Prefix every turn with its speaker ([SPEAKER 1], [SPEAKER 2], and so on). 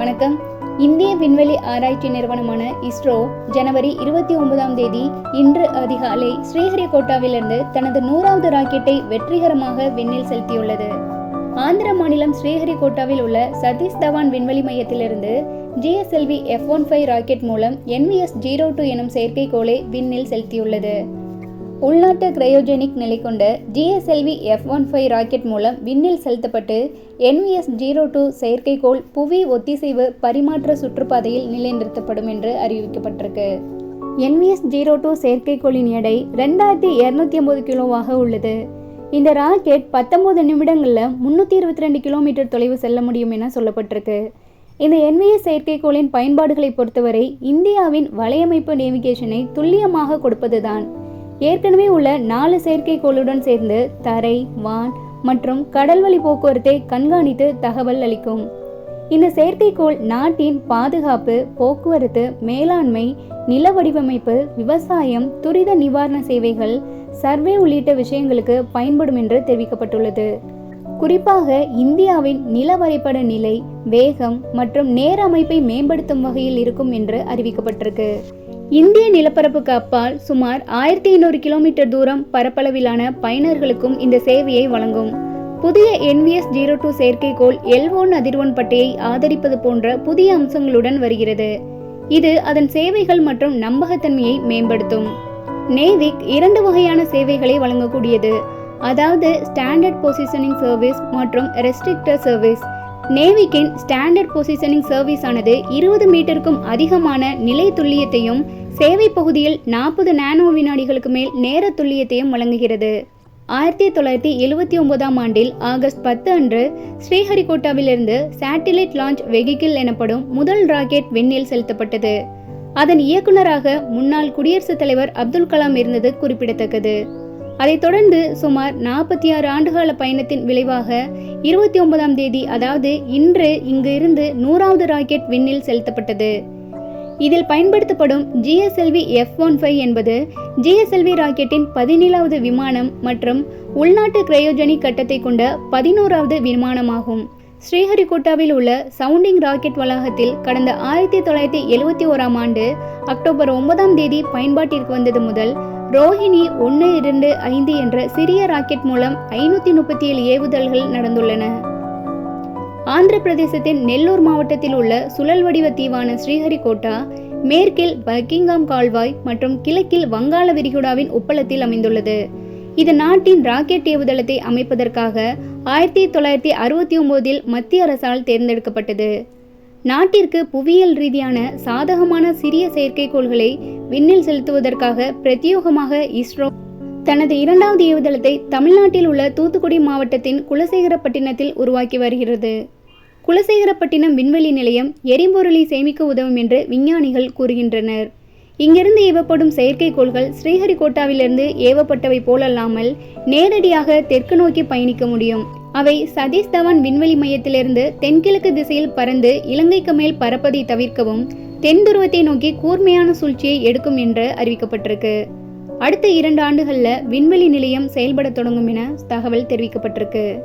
[SPEAKER 1] வணக்கம். இந்திய விண்வெளி ஆராய்ச்சி நிறுவனமான இஸ்ரோ ஜனவரி இருபத்தி ஒன்பதாம் தேதி இன்று அதிகாலை ஸ்ரீஹரிகோட்டாவிலிருந்து தனது நூறாவது ராக்கெட்டை வெற்றிகரமாக விண்ணில் செலுத்தியுள்ளது. ஆந்திர மாநிலம் ஸ்ரீஹரிகோட்டாவில் உள்ள சதீஷ் தவான் விண்வெளி மையத்திலிருந்து GSLV F one five rocket மூலம் என்விஎஸ் ஜீரோ டூ எனும் செயற்கைக்கோளை விண்ணில் செலுத்தியுள்ளது. உள்நாட்டு கிரையோஜெனிக் நிலை கொண்ட GSLV F one five rocket மூலம் விண்ணில் செலுத்தப்பட்டு என்விஎஸ் ஜீரோ டூ செயற்கைக்கோள் புவி ஒத்திசைவு பரிமாற்ற சுற்றுப்பாதையில் நிலைநிறுத்தப்படும் என்று அறிவிக்கப்பட்டிருக்கு. என்விஎஸ் ஜீரோ டூ செயற்கைக்கோளின் எடை ரெண்டாயிரத்தி இரநூத்தி ஐம்பது கிலோவாக உள்ளது. இந்த ராக்கெட் பத்தொன்பது நிமிடங்களில் முந்நூற்றி இருபத்தி ரெண்டு கிலோமீட்டர் தொலைவு செல்ல முடியும் என சொல்லப்பட்டிருக்கு. இந்த என்விஎஸ் செயற்கைக்கோளின் பயன்பாடுகளை பொறுத்தவரை இந்தியாவின் வலையமைப்பு நேவிகேஷனை துல்லியமாக கொடுப்பதுதான். ஏற்கனவே உள்ள நாலு செயற்கைக்கோளுடன் சேர்ந்து தரை வான் மற்றும் கடல்வழி போக்குவரத்தை கண்காணித்து தகவல் அளிக்கும். இந்த செயற்கைக்கோள் நாட்டின் பாதுகாப்பு போக்குவரத்து மேலாண்மை நில வடிவமைப்பு விவசாயம் துரித நிவாரண சேவைகள் சர்வே உள்ளிட்ட விஷயங்களுக்கு பயன்படும் என்று தெரிவிக்கப்பட்டுள்ளது. குறிப்பாக இந்தியாவின் நில வரைபட நிலை வேகம் மற்றும் நேர அமைப்பை மேம்படுத்தும் வகையில் இருக்கும் என்று அறிவிக்கப்பட்டிருக்கு. இந்திய நிலப்பரப்புக்கு அப்பால் சுமார் ஆயிரத்தி ஐநூறு கிலோமீட்டர் தூரம் பரப்பளவிலான பயனர்களுக்கும் இந்த சேவையை வழங்கும். புதிய என்விஎஸ் ஜீரோ டூ செயற்கைக்கோள் எல் ஒன் பட்டியை பட்டையை ஆதரிப்பது போன்ற புதிய அம்சங்களுடன் வருகிறது. இது அதன் சேவைகள் மற்றும் நம்பகத்தன்மையை மேம்படுத்தும். நேவிக் இரண்டு வகையான சேவைகளை வழங்கக்கூடியது. அதாவது ஸ்டாண்டர்ட் பொசிஷனிங் சர்வீஸ் மற்றும் ரெஸ்ட்ரிக்டர் சர்வீஸ் நேவிக்கின் ஸ்டாண்டர்ட் பொசிஷனிங் சர்வீஸ் ஆனது இருபது மீட்டருக்கும் அதிகமான நிலை துல்லியத்தையும் சேவை பகுதியில் நாற்பது நானோ வினாடிகளுக்கு மேல் நேர துல்லியத்தையும் வழங்குகிறது. ஆயிரத்தி தொள்ளாயிரத்தி எழுவத்தி ஒன்பதாம் ஆண்டில் ஆகஸ்ட் பத்து அன்று ஸ்ரீஹரிகோட்டாவிலிருந்து சேட்டிலைட் லான்ச் வெஹிக்கிள் எனப்படும் முதல் ராக்கெட் விண்ணில் செலுத்தப்பட்டது. அதன் இயக்குநராக முன்னாள் குடியரசுத் தலைவர் அப்துல் கலாம் இருந்தது குறிப்பிடத்தக்கது. அதைத் தொடர்ந்து சுமார் நாற்பத்தி ஆறு ஆண்டுகால பயணத்தின் விளைவாக இருபத்தி ஒன்பதாம் தேதி அதாவது இன்று இங்கு இருந்து நூறாவது ராக்கெட் விண்ணில் செலுத்தப்பட்டது. இதில் பயன்படுத்தப்படும் ஜிஎஸ்எல்வி எஃப் ஒன் ஃபைவ் என்பது ஜிஎஸ்எல்வி ராக்கெட்டின் பதினேழாவது விமானம் மற்றும் உள்நாட்டு கிரையோஜெனிக் கட்டத்தை கொண்ட பதினோராவது விமானமாகும். ஸ்ரீஹரிகோட்டாவில் உள்ள சவுண்டிங் ராக்கெட் வளாகத்தில் கடந்த ஆயிரத்தி தொள்ளாயிரத்தி எழுவத்தி ஓராம் ஆண்டு அக்டோபர் ஒன்பதாம் தேதி பயன்பாட்டிற்கு வந்தது முதல் ரோஹிணி ஒன்று இரண்டு ஐந்து என்ற சிறிய ராக்கெட் மூலம் ஐநூற்றி முப்பத்தி ஏழு ஏவுதல்கள் நடந்துள்ளன. ஆந்திர பிரதேசத்தின் நெல்லூர் மாவட்டத்தில் உள்ள சுழல் வடிவ தீவான ஸ்ரீஹரிகோட்டா மேற்கில் பக்கிங்காம் கால்வாய் மற்றும் கிழக்கில் வங்காள விரிகுடாவின் உப்பளத்தில் அமைந்துள்ளது. இது நாட்டின் ராக்கெட் ஏவுதளத்தை அமைப்பதற்காக ஆயிரத்தி தொள்ளாயிரத்தி அறுபத்தி ஒன்பதில் மத்திய அரசால் தேர்ந்தெடுக்கப்பட்டது. நாட்டிற்கு புவியியல் ரீதியான சாதகமான சிறிய செயற்கைக்கோள்களை விண்ணில் செலுத்துவதற்காக பிரத்யேகமாக இஸ்ரோ தனது இரண்டாவது ஏவுதளத்தை தமிழ்நாட்டில் உள்ள தூத்துக்குடி மாவட்டத்தின் குலசேகரப்பட்டினத்தில் உருவாக்கி வருகிறது. குலசேகரப்பட்டினம் விண்வெளி நிலையம் எரிபொருளை சேமிக்க உதவும் என்று விஞ்ஞானிகள் கூறுகின்றனர். இங்கிருந்து ஏவப்படும் செயற்கைக்கோள்கள் ஸ்ரீஹரிகோட்டாவிலிருந்து ஏவப்பட்டவை போலல்லாமல் நேரடியாக தெற்கு நோக்கி பயணிக்க முடியும். அவை சதீஷ் தவான் விண்வெளி மையத்திலிருந்து தென்கிழக்கு திசையில் பறந்து இலங்கைக்கு மேல் பறப்பதை தவிர்க்கவும் தென் துருவத்தை நோக்கி கூர்மையான சூழ்ச்சியை எடுக்கும் என்று அறிவிக்கப்பட்டிருக்கு. அடுத்த இரண்டு ஆண்டுகளில் விண்வெளி நிலையம் செயல்பட தொடங்கும் என தகவல் தெரிவிக்கப்பட்டிருக்கு.